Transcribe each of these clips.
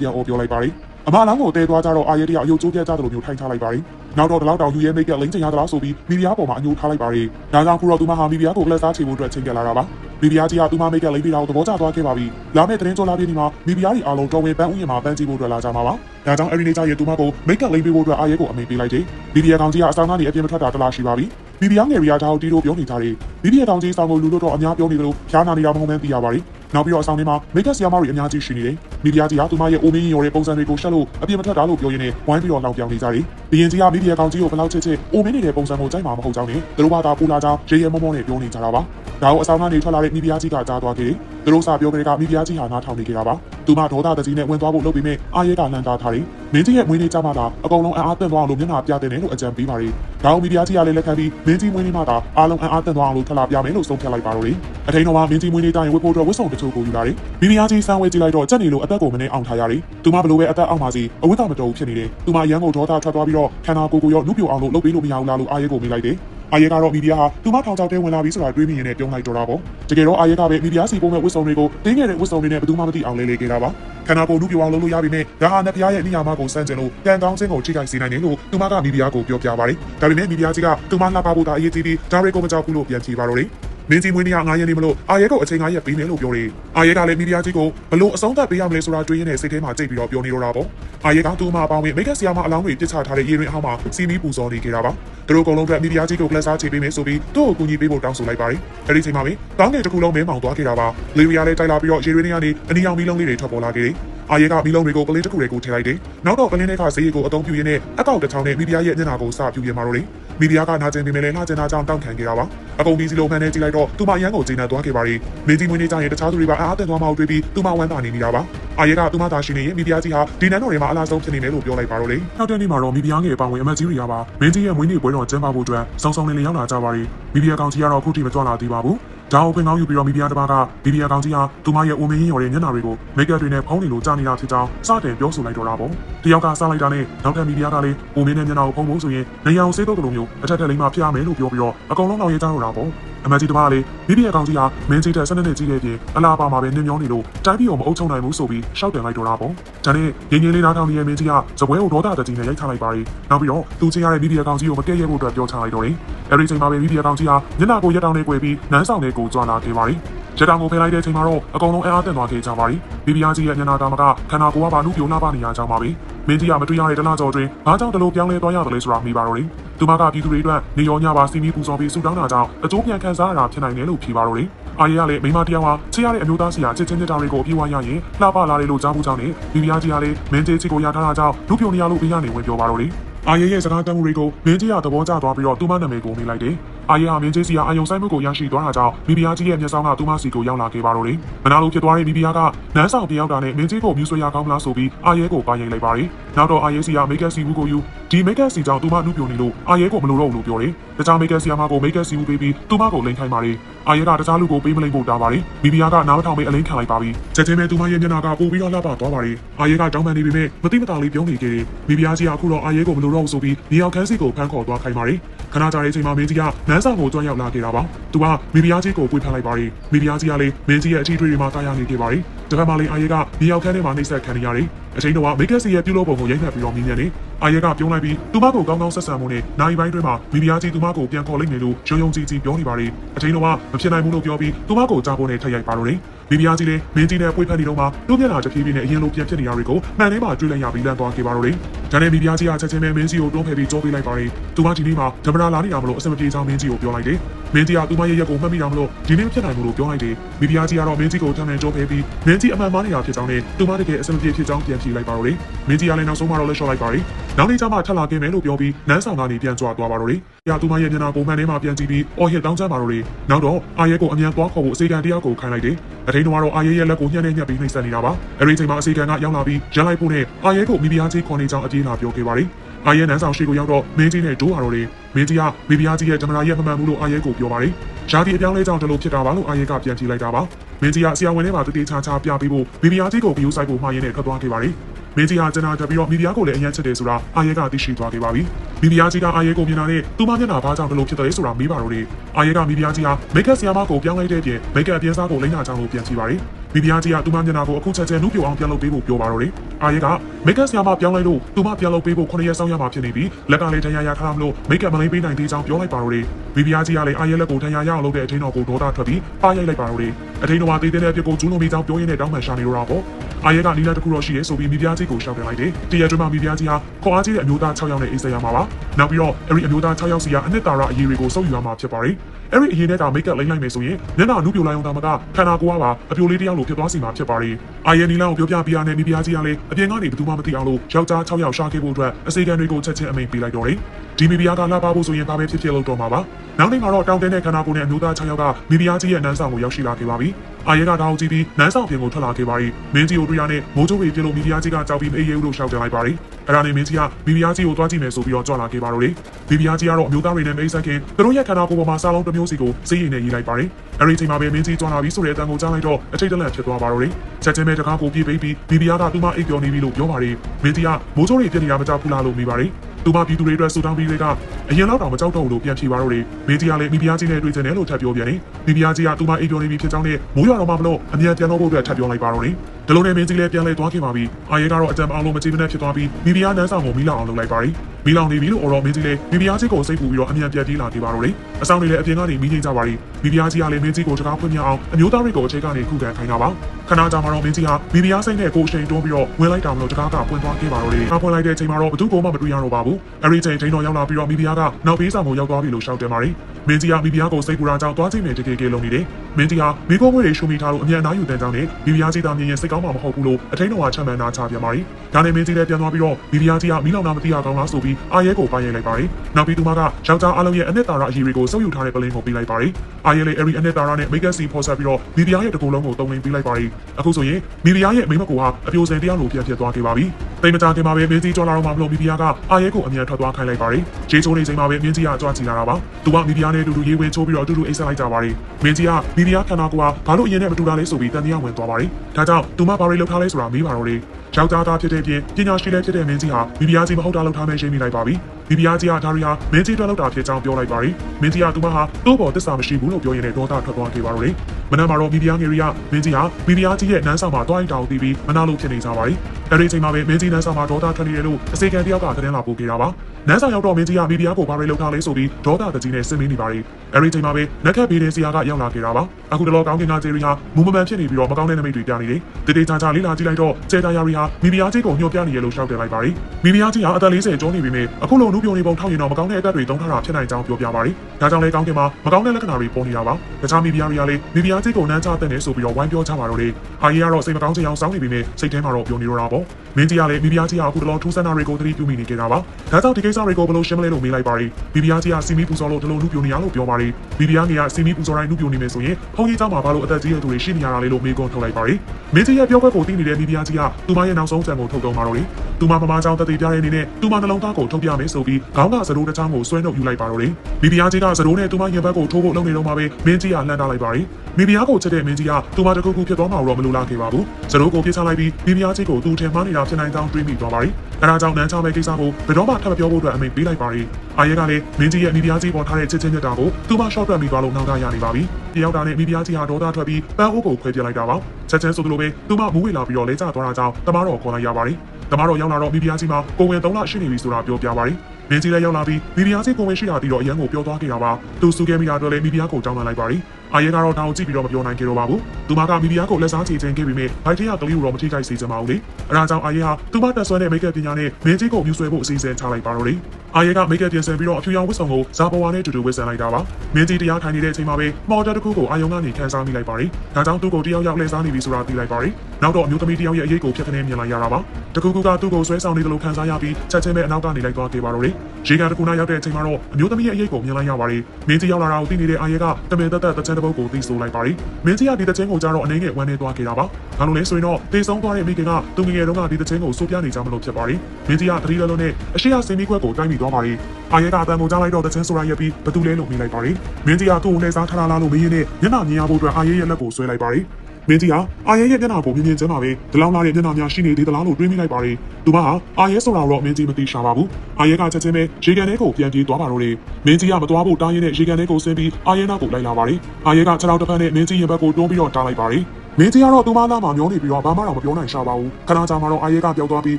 ပြန်အော်ပြောလိုက်ပါတယ်အမအလောင်းကိုတဲသွားကြတော့အာရဲတရအယုတ်ကျိုးပြတ်ကြတယ်လို့မျိုးထိုင်ချလိုက်ပါတယ်နောက်တော့ဒီလောက်တောင်ယူရဲမိတ်ကလိမ့်ချင်ရသလားဆိုပြီးမိဖုရားပေါ်မှာအညိုထားလိုက်ပါတယ်ဒါကြောင့်ခုတော့သူမဟာမိဖုရားကိုလက်စားချေဖို့အတွက်ချိန်ပြလာတာပါမိဖုရားကြီးကသူမမိတ်ကလိမ့်ပြီးတာကိုသဘောကျသွားခဲ့ပါပြီလာမယ့်သတင်းကြောလာပြီးဒီမှာမိဖုရားကြီးအားလုံးတော်ဝင်ပန်းဥယျာဉ်မှာပန်းကြည့်ဖို့အတွက်လာကြမှာပါဒါကြောင့်အဲ့ဒီနေ့ကျရင်သူမကိုမိတ်ကလိမ့်ပြီးဖို့အတွက်အာရဲကိုအမိန့်ပေးလိုက်တယ်မိဖုရားကောင်ကြီးကအဆောင်ကနေအပြင်မထွက်တာတလားရှိပါပြီမိဖုရားငယ်ရီယာတောင်တီတို့ပြောနေကြတယ်မိဖုရားကောင်ကြီးဆောင်ကိုလူလို့တော့အများပြောနေတယ်လို့ဖျားနာနေတာမဟုတ်မှန်းသိရပါတယ် နောက်ပြီးတော့အဆောင်ထဲမှာမိတ်ကဆီယာမတွေအများကြီးရှိနေတယ်မိဖုရားကြီးကသူမရဲ့အိုမင်းရော်တဲ့ပုံစံတွေကိုရှက်လို့အပြင်မထွက်တာလို့ပြောရင်းနဲ့ဝိုင်းပြီးတော့လောင်ပြောင်နေကြတယ်ဘီရင်ကြီးကမိဖုရားကောင်ကြီးကိုဘယ်လောက်ချစ်ချစ်အိုမင်းနေတဲ့ပုံစံကိုကြိုက်မှာမဟုတ်ကြောင်းနဲ့သူတို့ဘာသာပူလာကြောင်းရေရဲမောမောနဲ့ပြောနေကြတာပါဒါကိုအဆောင်ကနေထွက်လာတဲ့မိဖုရားကြီးကကြားသွားခဲ့တယ် သူတို့စာပြောကြတဲ့ကမိဖုရားကြီးဟာနားထောင်နေကြတာပါသူမဒေါသတကြီးနဲ့ဝင်သွားဖို့လုပ်ပြီးမြဲအာရဲကလန်တာထားတယ်မင်းကြီးရဲ့မွေးနေ့ကြမှာသာအကုန်လုံးအံ့အားသင့်သွားအောင်လို့မျက်နှာပြတဲ့တယ်လို့အကြံပေးပါတယ်ဒါအောင်မိဖုရားကြီးကလည်းလက်ခံပြီးမင်းကြီးမွေးနေ့မှာသာအားလုံးအံ့အားသင့်သွားအောင်လို့ထပ်လာပြမယ်လို့ဆုံးဖြတ်လိုက်ပါတော့တယ်အထိန်တော်မှာမင်းကြီးမွေးနေ့တိုင်းဝတ်ဖို့အတွက်ဝတ်စုံတချို့ကိုယူလာတယ်မိဖုရားကြီးစမ်းဝဲကြည့်လိုက်တော့ကြက်နေလို့အသက်ကိုမနေအောင်ထားရတယ်သူမဘလို့ပဲအသက်အောက်မှာစီအဝတ်ကမတော်ဘူးဖြစ်နေတယ်သူမရန်ကိုဒေါသထွက်သွားပြီးတော့ခန္ဓာကိုယ်ကိုရောနှုတ်ပြအောင်လို့လုပ်ပေးလို့မရဘူးလားလို့အာရဲကိုမေးလိုက်တယ် အာရဲကတော့မီဒီယာဟာသူမထောင်ချောက်တဲဝင်လာပြီဆိုတာတွေးမိရင်လည်းပြုံးလိုက်တော့တာပေါ့တကယ်တော့အာရဲကပဲမီဒီယာစီပုံမဲ့ဝတ်စုံတွေကိုတင်းငယ်တဲ့ဝတ်စုံတွေနဲ့ဘယ်သူမှမသိအောင်လဲလေခဲ့တာပါခန္ဓာကိုယ်နှုတ်ပြအောင်လုပ်လို့ရပြီနဲ့ဒါဟာနတ်ဖျားရဲ့နေရာမကိုစမ်းကျင်လို့တန်ကောင်းခြင်းကိုထိခိုက်စေနိုင်တယ်လို့သူမကမီဒီယာကိုပြောပြပါတယ်ဒါပေမဲ့မီဒီယာကြီးကသူမလှပဖို့ဒါအရေးကြီးပြီးဒါတွေကိုမကြောက်ဘူးလို့ပြန်ဖြေပါတော့တယ် မင်းကြီးမွေးနေ့က9ရက်နေ့မလို့အာရဲကိုအချိန်9ရက်ပေးမယ်လို့ပြောတယ်။အာရဲကလည်းမီဒီယာကြီးကိုဘလို့အဆုံးသတ်ပေးရမလဲဆိုတာတွေးရင်းနဲ့စိတ်ထဲမှာကြိတ်ပြီးတော့ပြောနေတော့တာပေါ့။အာရဲကသူ့မှာအပေါင်းဝင်မိတ်ကဆီယာမအလောင်းတွေပြစ်ချထားတဲ့ရေရင်အဟောင်းမှာစီမီပူဇော်နေကြတာပါ။သူတို့အကုန်လုံးအတွက်မီဒီယာကြီးကိုကလပ်စားချေပေးမယ်ဆိုပြီးသူ့ကိုကူညီပေးဖို့တောင်းဆိုလိုက်ပါတယ်။အဲဒီချိန်မှာပဲတောင်းငယ်တစ်ခုလုံးမဲမောင်သွားခဲ့တာပါ။လေရီယာလည်းတိုက်လာပြီးတော့ရေရင်တွေကနေအနီရောင်မီးလုံးလေးတွေထွက်ပေါ်လာခဲ့တယ်။အာရဲကမီးလုံးတွေကိုပလင်းတစ်ခုတွေကိုထည့်လိုက်တယ်။နောက်တော့ပလင်းတွေကဈေးရီကိုအသုံးပြုရင်းနဲ့အကောက်တစ်ချောင်းနဲ့မီဒီယာရဲ့ညနာကိုစပြုပြင်มาတော့တယ်။ မီဒီယာကနာကျင်ပေမဲ့လည်းနာကျင်တာကြောင့်တောင်းခံခဲ့တာပါ။အကုန်ဒီစီလိုမှန်နဲ့ကြည့်လိုက်တော့သူမအရန်ကိုကျင်းနေသွားခဲ့ပါရီ။မင်းကြီးမွေးနေကြရင်တခြားသူတွေပါအားအသင့်သွားမှတွေ့ပြီးသူမဝမ်းသာနေနေတာပါ။အာရဲကသူမသာရှိနေရင်မီဒီယာကြီးဟာဒီနန်းတော်တွေမှာအလားဆုံးဖြစ်နေတယ်လို့ပြောလိုက်ပါတော့လေ။နောက်တဲ့နေ့မှာတော့မီဒီယာငယ်အပောင်ဝင်အမတ်ကြီးတွေကပါမင်းကြီးရဲ့မွေးနေ့ပွဲတော်ကျင်းပဖို့အတွက်စောင်းစောင်းလေးလေးရောက်လာကြပါရီ။မီဒီယာကောင်ကြီးကတော့အခုထိမကြွလာသေးပါဘူး။ ဒါအုပ်ပင်ကောင်းယူပြီးတော့မီဒီယာတစ်ပါးကမီဒီယာကောင်ကြီးဟာသူမရဲ့အိုမင်းရင်ရော်ရဲ့မျက်နှာတွေကိုမိတ်ကပ်တွေနဲ့ဖုံးနေလို့ကြားနေတာဖြစ်ကြောင်းစတင်ပြောဆိုလိုက်တော့တာပေါ့။တယောက်ကစားလိုက်တာနဲ့နောက်ထပ်မီဒီယာကလည်းအိုမင်းနဲ့မျက်နှာကိုဖုံးဖို့ဆိုရင်နေရာကိုစေးတော့ကလိုမျိုးအထက်ထက်လိမ့်မှဖျားမယ်လို့ပြောပြီးတော့အကုန်လုံးတော့ရေးကြတော့တာပေါ့။ အမကြီးတစ်ပါးလေးမီဒီယာကောင်ကြီးဟာမင်းကြီးတဲ့ဆက်နှစ်နှစ်ကြီးရဲ့ပြင်အလားပါမှာပဲနင်းမျောနေလို့တိုင်းပြည်ကိုမအုပ်ချုပ်နိုင်ဘူးဆိုပြီးရှောက်တင်လိုက်တော့တာပေါ့။ဒါနဲ့ရင်းရင်းလေးနားထောင်နေတဲ့မင်းကြီးကဇပွဲကိုဒေါသတကြီးနဲ့ရိုက်ချလိုက်ပါရီ။နောက်ပြီးတော့သူချင်းရတဲ့မီဒီယာကောင်ကြီးကိုမကဲ့ရဲ့ဖို့အတွက်ပြောချလိုက်တော့တယ်။အဲဒီချိန်မှာပဲမီဒီယာကောင်ကြီးဟာမျက်နှာကိုရက်တောင်နဲ့꿰ပြီးနန်းဆောင်တွေကိုကြွာလာခဲ့ပါရီ။ရက်တောင်ကိုဖယ်လိုက်တဲ့အချိန်မှာတော့အကုန်လုံးအံ့အားသင့်သွားခဲ့ကြပါရီ။မီဒီယာကြီးရဲ့မျက်နှာတာမကခန္ဓာကိုယ်ကပါလူပြိုလှပနေရကြောင်းပါပဲ။မင်းကြီးကမတွေ့ရတဲ့တလားကျော်တွင်ဘာကြောင့်တလို့ပြောင်းလဲသွားရတယ်လဲဆိုတာမိပါတော့တယ်။ သူမကပြည်သူတွေအတွက်နေရောညပါစီမီပူဇော်ပြီးဆူတောင်းတာကြောင့်အကျိုးပြန်ခံစားရတာဖြစ်နိုင်တယ်လို့ဖြေပါတော့တယ်။အာရီကလည်းမိမတယောက်ဟာချစ်ရတဲ့အမျိုးသားစီဟာချစ်ချင်းမြတ်တာတွေကိုအပြည့်အဝရရင်လှပလာတယ်လို့ကြားမှုကြောင့်နဲ့မီဒီယာကြီးကလည်းမင်းကြီးချစ်ကိုရထားတာကြောင့်လူပြိုနေရလို့ပြရနေဝင်ပြောပါတော့တယ်။အာရီရဲ့စကားတမ်းမှုတွေကိုမင်းကြီးကသဘောကျသွားပြီးတော့သူမနာမည်ကိုမေးလိုက်တယ်။ အာရီဟာမင်းကြီးစီဟာအာယုံဆိုင်မှုကိုရရှိသွားတာကြောင့်မီဒီယာကြီးရဲ့မျက်စောင်းကသူမစီကိုရောက်လာခဲ့ပါတော့တယ်။မနာလိုဖြစ်သွားတဲ့မီဒီယာကနန်းဆောင်ပြောက်တာနဲ့မင်းကြီးကိုမြူဆွေရကောင်းမလားဆိုပြီးအာရဲကိုပါရင်လိုက်ပါတယ်။နောက်တော့အာရဲစီကမိတ်ကက်စီဘူးကိုယူဒီမိတ်ကက်စီကြောင့်သူမနှုတ်ပြနေလို့အာရဲကိုမလိုတော့ဘူးလို့ပြောတယ်။တခြားမိတ်ကက်စီယာမကိုမိတ်ကက်စီဘူးပေးပြီးသူမကိုလိန်ခိုင်းပါတယ်။အာရဲကတခြားလူကိုပေးမလိမ့်ဖို့တားပါတယ်။မီဒီယာကနားမထောင်ပေးအလိန်ခံလိုက်ပါပြီ။ချက်ချင်းပဲသူမရဲ့မျက်နှာကပို့ပြီးတော့လှပသွားပါတယ်။အာရဲကတောင်းပန်နေပေမဲ့မတိမတာလေးပြောနေခဲ့တယ်။မီဒီယာကြီးကအခုတော့အာရဲကိုမလိုတော့ဘူးဆိုပြီးနေအောင်ခန်းစီကိုဖမ်းခေါ်သွားခိုင်းပါတယ်။ခဏကြာတဲ့အချိန်မှာမင်းကြီးကနန်းဆောင်ကိုကြွရောက်လာခဲ့တာပါ။သူကမီဒီယာကြီးကိုပွေဖမ်းလိုက်ပါတယ်။မီဒီယာကြီးကလည်းမင်းကြီးရဲ့အထီးတွေမှာတာယာနေခဲ့ပါတယ်။တခါမှလည်းအာရဲကမြေရောက်ခန်းထဲမှာနှိပ်စက်ခံနေရတယ်။အချိန်တော့မိတ်ကက်စီရဲ့ပြုလုပ်ပုံကိုရိုက်နှက်ပြီးတော့မြင်ရတယ်။အာရဲကပြောလိုက်ပြီးသူမကိုကောင်းကောင်းဆက်ဆံမှုနဲ့နိုင်ပိုင်းတွင်းမှာမီဒီယာကြီးသူမကိုပြန်ခေါ်လိုက်မယ်လို့ရုံရုံကြီးကြီးပြောနေပါတယ်။အချိန်တော့မဖြစ်နိုင်ဘူးလို့ပြောပြီးသူမကိုကြားဖို့နဲ့ထပ်ရိုက်ပါတော့တယ်။မီဒီယာကြီးလည်းမင်းကြီးနဲ့ပွေဖက်နေတော့မှသူ့မျက်နှာတစ်ပြေးပြေးနဲ့အရင်လိုပြန်ဖြစ်နေရတွေကိုမှန်ထဲမှာတွေ့လိုက်ရပြီးလန့်သွားခဲ့ပါတော့တယ်။ဒါနဲ့မီဒီယာကြီးကချက်ချင်းပဲမင်းကြီးကိုတွန်းဖယ်ပြီးကြောပေးလိုက်ပါတယ်။သူမဒီနေ့မှာဓမ္မရာလာနေရမလို့အစမပြေချောင်းမင်းကြီးကိုပြောလိုက်တယ်။မင်းကြီးကသူမရဲ့ရက်ကိုမှတ်မိတာမလို့ဒီနေ့မဖြစ်နိုင်ဘူးလို့ပြောလိုက်တယ်။မီဒီယာကြီးကတော့မင်းကြီးကိုထမ်းမှန်ကြောပေးပြီးမင်းကြီးအမှန်မှားနေတာဖြစ်ကြောင်းနဲ့သူမတကယ်အစမပြေဖြစ်ကြောင်းပြန်ဖြေလိုက်ပါတော့တယ်။မင်းကြီးကလည်းနောက်ဆုံးမှတော့လက်လျှော့လိုက်ပါတယ်။နောက်နေ့ကျမှထပ်လာခဲ့မယ်လို့ပြောပြီးနန်းဆောင်ကနေပြန်ကြွသွားပါတော့တယ်။ ရာသူမရဲ့မျက်နှာကိုမှန်ထဲမှာပြန်ကြည့်ပြီးအော်ဟစ်တောင်းချပါတော့တယ်။နောက်တော့အာရဲကိုအမြန်သွားခေါ်ဖို့အစေခံတရားကိုခိုင်းလိုက်တယ်။အထိန်တော်ကတော့အာရဲရဲ့လက်ကိုညှက်နဲ့ညှက်ပြီးနှိမ့်ဆက်နေတာပါ။အဲဒီချိန်မှာအစေခံကရောက်လာပြီးရန်လိုက်ဖို့နဲ့အာရဲကိုမိဖုရားကြီးခေါ်နေကြောင်းအပြေးလာပြောခဲ့ပါတယ်။အာရဲနန်းဆောင်ရှိကိုရောက်တော့မင်းကြီးနဲ့ဒိုးပါတော့တယ်။မင်းကြီးကမိဖုရားကြီးရဲ့ဓမ္မရာရဲ့မမှန်ဘူးလို့အာရဲကိုပြောပါတယ်။ရာဒီအပြောင်းလဲကြောင့်ဒီလိုဖြစ်တာပါလို့အာရဲကပြန်ဖြေလိုက်တာပါ။မင်းကြီးကဆရာဝန်ထဲမှာတတိချာချာပြပေးဖို့မိဖုရားကြီးကိုဗီယူဆိုင်ကိုမှားရင်းနဲ့ထွက်သွားခဲ့ပါတယ်။ မင်းကြီးဟာကျနာတက်ပြီးတော့မိဖုရားကိုလည်းအယံချစ်တယ်ဆိုတာအာရဲကသိရှိသွားခဲ့ပါပြီမိဖုရားကြီးကအာရဲကိုမြင်လာတဲ့သူမမျက်နှာဘာကြောင့်ဒီလိုဖြစ်တယ်ဆိုတာမေးပါတော့တယ်အာရဲကမိဖုရားကြီးဟာမိတ်ကပ်ဆရာမကိုပြောင်းလိုက်တဲ့ပြင်မိတ်ကပ်အပြင်းစားကိုလိမ့်နာချောင်းကိုပြန်ကြည့်ပါတယ်မိဖုရားကြီးကသူမမျက်နှာကိုအခုချက်ချင်းနှုတ်ပြအောင်ပြန်လုပ်ပေးဖို့ပြောပါတော့တယ်အာရဲကမိတ်ကပ်ဆရာမပြောင်းလိုက်လို့သူမပြန်လုပ်ပေးဖို့9ရက်ဆောင်ရမှာဖြစ်နေပြီးလက်ကလေးတရားရထားမလို့မိတ်ကပ်မလိမ့်ပေးနိုင်သေးကြောင်းပြောလိုက်ပါတော့တယ်မိဖုရားကြီးကလည်းအာရဲလက်ကိုတရားရအောင်လုပ်တဲ့အထင်းတော်ကိုဒေါသထွက်ပြီးပါရိုက်လိုက်ပါတော့တယ်အထင်းတော်ကတည်တဲ့အပြစ်ကိုကျူးလွန်ပြီးကြောင်းပြောရင်းနဲ့တောင်းပန်ရှာနေတော့တာပေါ့အာရဲကနီလာတစ်ခုတော့ရှိရဲဆိုပြီးမိဖုရားကြီးကိုရှောက်တင်လိုက်တယ်တရက်တွင်းမှာမိဖုရားကြီးဟာခေါ်အားကြီးတဲ့အမျိုးသား6ယောက်နဲ့အေးဆက်ရမှာပါနောက်ပြီးတော့အဲ့ဒီအမျိုးသား6ယောက်စီကအနှစ်သာရအရေးတွေကိုစုပ်ယူရမှာဖြစ်ပါတယ်အဲ့ဒီအရင်တည်းကမိတ်ကပ်လိမ့်လိုက်မယ်ဆိုရင်မျက်နှာနုပြိုလိုက်အောင်တာမကခန္ဓာကိုယ်ကပါအပြိုလေးတစ်ယောက်လိုဖြစ်သွားစီမှာဖြစ်ပါတယ်အာရဲနီလာကိုပြောပြပြရတဲ့မိဖုရားကြီးကလည်းအပြင်ကနေဘယ်သူမှမသိအောင်လို့ယောက်ျား6ယောက်ရှာခဲ့ဖို့အတွက်အစီအကံတွေကိုချက်ချင်းအမိန့်ပေးလိုက်တော့တယ်ဒီမိဖုရားကလှပဖို့ဆိုရင်ဘာပဲဖြစ်ဖြစ်လုပ်တော့မှာပါနောက်နေ့မှာတော့တောင်တင်းတဲ့ခန္ဓာကိုယ်နဲ့အမျိုးသား6ယောက်ကမိဖုရားကြီးရဲ့နန်းဆောင်ကိုရောက်ရှိလာခဲ့ပါပြီအာရဲကတောင်ကြည့်ပြီးနန်းဆောင်ပြင်ကိုထွက်လာခဲ့ပါပြီမင်းကြီးကိုတွေ့ရတဲ့မိုးချိုးတွေပြလို့မိဖုရားကြီးကကြောက်ပြီးမအေးရဘူးလို့ရှောက်ကြလိုက်ပါပြီ အဲ့ဒါနဲ့မင်းကြီးကမိဖုရားကြီးကိုသွားကြည့်မယ်ဆိုပြီးတော့ကြွလာခဲ့ပါတော့လေမိဖုရားကြီးကတော့အမျိုးသားတွေနဲ့မိတ်ဆက်ခင်သူတို့ရဲ့ခန္ဓာကိုယ်ပေါ်မှာစားလုံးတစ်မျိုးစီကိုစေးရည်နဲ့ရေးလိုက်ပါတယ်အဲ့ဒီအချိန်မှာပဲမင်းကြီးကြွလာပြီးဆိုတဲ့အတန်ကိုကြားလိုက်တော့အထိတ်တလန့်ဖြစ်သွားပါတော့လေချက်ချင်းပဲတကားကိုပြေးပြီးမိဖုရားကသူမအိပ်ပျော်နေပြီလို့ပြောပါတယ်မင်းကြီးကမိုးချိုးတွေပြနေတာမကြောက်ဘူးလားလို့မေးပါတယ် သူမပြည်သူတွေအတွက်ဆူတောင်းပြီးတွေကအရင်လောက်တောင်မကြောက်တော့ဘူးလို့ပြန်ဖြေပါတော့တယ်မင်းကြီးကလည်းမိဖုရားကြီးနဲ့တွေ့ကြတယ်လို့ထပ်ပြောပြန်တယ်မိဖုရားကြီးကသူမအိပ်ပျော်နေပြီဖြစ်ကြောင်းနဲ့မိုးရွာတော့မှမလို့အမြန်ပြန်တော့ဖို့အတွက်ထပ်ပြောလိုက်ပါတော့တယ်ဒီလိုနဲ့မင်းကြီးလည်းပြန်လဲသွားခဲ့ပါပြီအာရဲကတော့အတံအောင်လို့မကြည့်မနဲ့ဖြစ်သွားပြီးမိဖုရားနန်းဆောင်ကိုမိလောက်အောင်လုပ်လိုက်ပါရီ မိလောင်နေပြီလို့အော်တော့မင်းကြီးလည်းမိဖုရားကြီးကိုစိတ်ပူပြီးတော့အမြန်ပြန်ပြေးလာခဲ့ပါတော့တယ်အဆောင်တွေလည်းအပြင်ကနေမိချင်းကြပါရီမိဖုရားကြီးကလည်းမင်းကြီးကိုတကားဖွင့်ပြအောင်အမျိုးသားတွေကိုအခြေကနေခုခံခိုင်းတာပါခဏကြာမှတော့မင်းကြီးဟာမိဖုရားစိတ်နဲ့ကိုယ်ရှိန်တွန်းပြီးတော့ဝင်လိုက်တာမလို့တကားကပွင့်သွားခဲ့ပါတော့တယ်အဖွင့်လိုက်တဲ့အချိန်မှာတော့ဘသူ့ကိုမှမတွေ့ရတော့ပါဘူးအဲ့ဒီချိန်ထိန်တော်ရောက်လာပြီးတော့မိဖုရားကနောက်ဘေးဆောင်ကိုရောက်သွားပြီလို့ရှောက်တယ်ပါရီ မင်းကြီးကမိဖုရားကိုစိတ်ပူတာကြောင့်သွားကြည့်မယ်တကယ်ကဲလုံးနေတယ်မင်းကြီးဟာမိခိုးခွေတွေရှုံမိထားလို့အမြန်နားယူတဲ့ကြောင့်နဲ့မိဖုရားကြီးသားမြင်ရင်စိတ်ကောင်းမှာမဟုတ်ဘူးလို့အထိန်တော်ကချမှန်နာချပြန်ပါရီဒါနဲ့မင်းကြီးလည်းပြန်သွားပြီးတော့မိဖုရားကြီးကမိလောင်နာမသိရကောင်းလားဆိုပြီးအာရဲကိုပါရိုက်လိုက်ပါရီနောက်ပြီးသူမကယောက်ျားအလုံးရဲ့အနှစ်သာရအရေးတွေကိုစုပ်ယူထားတဲ့ပလင်းကိုပေးလိုက်ပါရီအာရဲလည်းအဲ့ဒီအနှစ်သာရနဲ့မိတ်ကပ်စီဖော်ဆက်ပြီးတော့မိဖုရားရဲ့တကူလုံးကိုတုံးလင်းပေးလိုက်ပါရီအခုဆိုရင်မိဖုရားရဲ့မိမကိုဟာအပြိုစင်တရားလိုပြန်ဖြစ်သွားခဲ့ပါပြီတိတ်မကြခင်မှာပဲမင်းကြီးကြော်လာတော့မှမလို့မိဖုရားကအာရဲကိုအမြန်ထွက်သွားခိုင်းလိုက်ပါရီဂျေချိုးနေချိန်မှာပဲမင်းကြီးကကြွားချီလာတာပါသူကမိဖုရားနဲ့အတူတူရေးဝင်ချိုးပြီးတော့အတူတူအိတ်ဆက်လိုက်ကြပါရီမင်းကြီးကမိဖုရားခန္ဓာကိုယ်ဟာဘာလို့အရင်နဲ့မတူတာလဲဆိုပြီးတန်တရားဝင်သွားပါရီဒါကြောင့်သူမဘာတွေလုပ်ထားလဲဆိုတာမေးပါတော့လေယော က်ျားသားဖြစ်တဲ့ပြင်ပညာရှိလည်းဖြစ်တဲ့မင်းကြီးဟာမိဖုရားကြီးမဟုတ်တာလုပ်ထားမှရှင်းမိလိုက်ပါပြီမိဖုရားကြီးကဒါရီဟာမင်းကြီးအတွက်လုပ်တာဖြစ်ကြောင်းပြောလိုက်ပါရီမင်းကြီးကသူမဟာသူ့ဘော်တစ္ဆာမရှိဘူးလို့ပြောရင်းနဲ့ဒေါသထွက်သွားခဲ့ပါတော့လေမနက်မှာတော့မိဖုရားငယ်ရီကမင်းကြီးဟာမိဖုရားကြီးရဲ့နန်းဆောင်မှာတွားလိုက်တာကိုသိပြီးမနာလို့ဖြစ်နေကြပါရီအဲ့ဒီအချိန်မှာပဲမင်းကြီးနန်းဆောင်မှာဒေါသထွက်နေတယ်လို့အစေခံတယောက်ကသတင်းလာပို့ခဲ့တာပါနန်းဆောင်ရောက်တော့မင်းကြီးကမိဖုရားကိုဘာတွေလုပ်ထားလဲဆိုပြီးဒေါသတကြီးနဲ့စစ်မင်းနေပါရီအဲ့ဒီအချိန်မှာပဲနက်ခတ်ဘေးတဲ့ဆရာကရောက်လာခဲ့တာပါအခုတလောကောင်းကင်ကဂျေရီဟာမူမမှန်ဖြစ်နေပြီးတော့မကောင်းတဲ့နမိတ်တွေပြနေတယ်တေတေချာချာလေးလာကြည့်လိုက်တော့ကျေတာယာရီဟာမိဖုရားကြီးကိုညှို့ပြနေရလို့ရှောက်တယ်လိုက်ပါရီမိဖုရားကြီးဟာအသက်40ကျော်နေပြီမဲ့အခုလိုနုပြိုနေပုံထောက်ရင်တော့မကောင်းတဲ့အသက်တွေတုံးထားတာဖြစ်နိုင်ကြောင်းပြောပြပါရီဒါကြောင့်လေကောင်းကင်မှာမကောင်းတဲ့လက္ခဏာတွေပေါ်နေတာပါတခြားမိဖုရားတွေကလည်းမိဖုရားကြီးကိုနန်းချတဲ့နေဆိုပြီးတော့ဝိုင်းပြောချပါတော့လေဟာရီကတော့စိတ်မကောင်းချင်အောင်စောင်းနေပြီမဲ့စိတ်ထဲမှာတော့ပြောနေတော့တာပေါ့မင်းကြီးကလည်းမိဖုရားကြီးဟာအခုတလောထူးဆန်းတာတွေကိုသတိပြုမိနေကြတာပါဒါကြောင့်ဒီကိစ္စတွေကိုဘယ်လိုရှင်းမလဲလို့မေးလိုက်ပါရီမိဖုရားကြီးကစီမီပူဇော်လို့ဒီလိုနုပြိုနေရလို့ပြောပါရီမိဖုရားကြီးကစီမီပူဇော်တိုင်းနုပြိုနေမယ်ဆိုရင်ဘုန်းကြီးเจ้าမှာဘာလို့အသက်ကြီးတဲ့သူတွေရှိနေရတာလဲလို့မေးခွန်းထုတ်လိုက်ပါရီမင်းကြီးရဲ့ပြောခွက်ကိုသိနေတဲ့မိဖုရားကြီးကသူမရဲ့ နောက်ဆုံးကြံကိုထုတ်တော့မှာတော့လေသူမမမကြောင့်တက်သေးပြရဲ့အနေနဲ့သူမနှလုံးသားကိုထုတ်ပြမယ်ဆိုပြီးခေါင်းကစရိုးတစ်ချောင်းကိုဆွဲနှုတ်ယူလိုက်ပါတော့တယ်။မိဖုရားကြီးကစရိုးနဲ့သူမရင်ဘက်ကိုထိုးဖို့လုပ်နေတော့မှပဲမင်းကြီးကလှမ်းထားလိုက်ပါတယ်။မိဖုရားကိုချက်တဲ့မင်းကြီးကသူမတခုခုဖြစ်သွားမှာတော့မလိုလားခဲ့ပါဘူး။စရိုးကိုပြေးချလိုက်ပြီးမိဖုရားကြီးကိုသူထင်မှားနေတာဖြစ်နိုင်ကြောင်းတွေးမိသွားပါတယ်။အဲဒါကြောင့်နန်းချမဲ့ကိစ္စကိုဘယ်တော့မှထပ်မပြောဖို့အတွက်အမိန့်ပေးလိုက်ပါတယ်။အာရဲကလည်းမင်းကြီးရဲ့မိဖုရားကြီးပေါ်ထားတဲ့ချစ်ချင်းမြတ်တာကိုသူမ short ပြန်ပြီးသွားလို့နောက်သားရနေပါပြီ။တယောက်တာနဲ့မိဖုရားကြီးဟာဒေါသထွက်ပြီးပန်းအိုးကိုခွဲပြလိုက်တာပါ။ချက်ချင်းဆိုသလိုပဲသူမမူးဝေလာပြီးတော့လဲကျသွားတာကြောင့်တမားတော်ခေါ်လိုက်ရပါတယ်။တမားတော်ရောက်လာတော့မိဖုရားကြီးမှာကိုဝင်၃လရှိနေပြီဆိုတာပြောပြပါရီမင်းကြီးလည်းရောက်လာပြီးမိဖုရားကြီးကိုဝင်ရှိတာပြီးတော့အရန်ကိုပြောသွားခဲ့တာပါသူစုခဲ့မိတာအတွက်လည်းမိဖုရားကိုတောင်းပန်လိုက်ပါရီအာရဲကတော့တောင်းကြည့်ပြီးတော့မပြောနိုင်ကြတော့ပါဘူးသူမကမိဖုရားကိုလက်စားချေချင်းခဲ့ပြီးမြဲဘိုက်ထက်ကလေးကိုတော့မထိခိုက်စေချင်ပါဘူးလေအဲဒါကြောင့်အာရဲဟာသူမတက်ဆွဲတဲ့မိတ်ကပ်ပညာနဲ့မင်းကြီးကိုမြူဆွဲဖို့အစီအစဉ်ချလိုက်ပါတော့လေအာရဲကမိတ်ကပ်ပြင်ဆင်ပြီးတော့အဖြူရောင်ဝတ်စုံကိုဇာပေါ်ဝါနဲ့တူတူဝတ်ဆင်လိုက်တာပါမင်းကြီးတရားထိုင်နေတဲ့အချိန်မှာပဲမော်တာတစ်ခုကိုအာယုံကနေခန်းစားမိလိုက်ပါရီဒါကြောင့်သူ့ကိုတယောက်ယောက်လှည့်စားနေပြီဆိုတာသိလိုက်ပါရီ နောက်တော့အမျိုးသမီးတယောက်ရဲ့အရေးကိုဖြတ်ကနေမြင်လိုက်ရတာပါတကူကူကသူ့ကိုဆွဲဆောင်နေတယ်လို့ခန်းစားရပြီးချက်ချင်းပဲအနောက်ကနေလိုက်သွားခဲ့ပါတော့လေရေကန်တစ်ခုနားရောက်တဲ့အချိန်မှာတော့အမျိုးသမီးရဲ့အရေးကိုမြင်လိုက်ရပါရီမင်းကြီးရောက်လာတာကိုသိနေတဲ့အာရဲကတမင်သက်သက်တချမ်းတစ်ပုတ်ကိုသိဆိုလိုက်ပါရီမင်းကြီးကဒီတချင်းကိုကြားတော့အနေနဲ့ဝမ်းနေသွားခဲ့တာပါဘာလို့လဲဆိုရင်တော့တေဆုံးသွားတဲ့မိခင်ကသူငယ်ငယ်တုန်းကဒီတချင်းကိုစိုးပြနေကြမလို့ဖြစ်ပါရီမင်းကြီးကသတိလလုံးနဲ့အရှိရစင်မီခွက်ကိုတိုင်းပြီးသွားပါရီအာရဲကအတန်ကိုကြားလိုက်တော့တချင်းဆိုတာရက်ပြီးဘသူလဲလို့မိလိုက်ပါရီမင်းကြီးကသူ့ကိုနေစားထလာလာလို့မင်းရင်နဲ့မျက်နှာမြင်ရဖို့အတွက်အာရဲရဲ့လက်ကိုဆွဲလိုက်ပါရီ မင်းကြီးဟာအာရဲရဲ့မျက်နှာကိုမြင်မြင်ကျမ်းပါပဲဒီလောက်လာတဲ့မျက်နှာများရှိနေသေးသလားလို့တွေးမိလိုက်ပါတယ်သူမဟာအာရဲဆိုတာတော့မင်းကြီးမသိရှာပါဘူးအာရဲကချက်ချင်းပဲရေကန်ထဲကိုပြန်ပြေးသွားပါတော့တယ်မင်းကြီးကမသွားဖို့တားရင်းနဲ့ရေကန်ထဲကိုဆင်းပြီးအာရဲနောက်ကိုလိုက်လာပါတယ်အာရဲကခြေထောက်တစ်ဖက်နဲ့မင်းကြီးရင်ဘက်ကိုတွန်းပြီးတော့တားလိုက်ပါတယ် မင်းကြီးကတော့သူမသားမှာမျောနေပြီးတော့ဘာမှတော့မပြောနိုင်ရှာပါဘူးခဏကြာမှတော့အာရဲကပြောက်သွားပြီး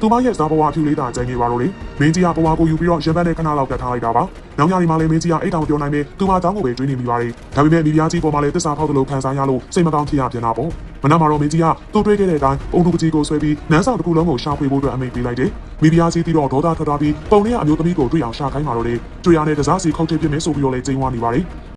သူမရဲ့စားဘဝအဖြူလေးသာကျန်နေပါတော့တယ်မင်းကြီးကဘဝကိုယူပြီးတော့ရင်ဘက်နဲ့ခဏလောက်ကတ်ထားလိုက်တာပါနောက်ညနေမှလည်းမင်းကြီးကအိတ်တောင်ပြောနိုင်ပေသူမတောင်းကိုပဲတွေးနေမိပါတယ်ဒါပေမဲ့မိဖုရားကြီးပေါ်မှာလည်းသစ္စာဖောက်တယ်လို့ခံစားရလို့စိတ်မကောင်းဖြစ်ရပြန်တာပေါ့မနက်မှာတော့မင်းကြီးကသူ့တွေးခဲ့တဲ့အတိုင်းအုံတူပကြီးကိုဆွဲပြီးနန်းဆောင်တစ်ခုလုံးကိုရှာဖွေဖို့အတွက်အမိန့်ပေးလိုက်တယ်မိဖုရားကြီးပြီးတော့ဒေါသထွက်သွားပြီးပုံလေးကအမျိုးသမီးကိုတွေ့အောင်ရှာခိုင်းပါတော့တယ်တွေ့ရတဲ့တစားစီခုတ်ထစ်ပြစ်မယ်ဆိုပြီးတော့လည်းကြိမ်ဝါနေပါတယ်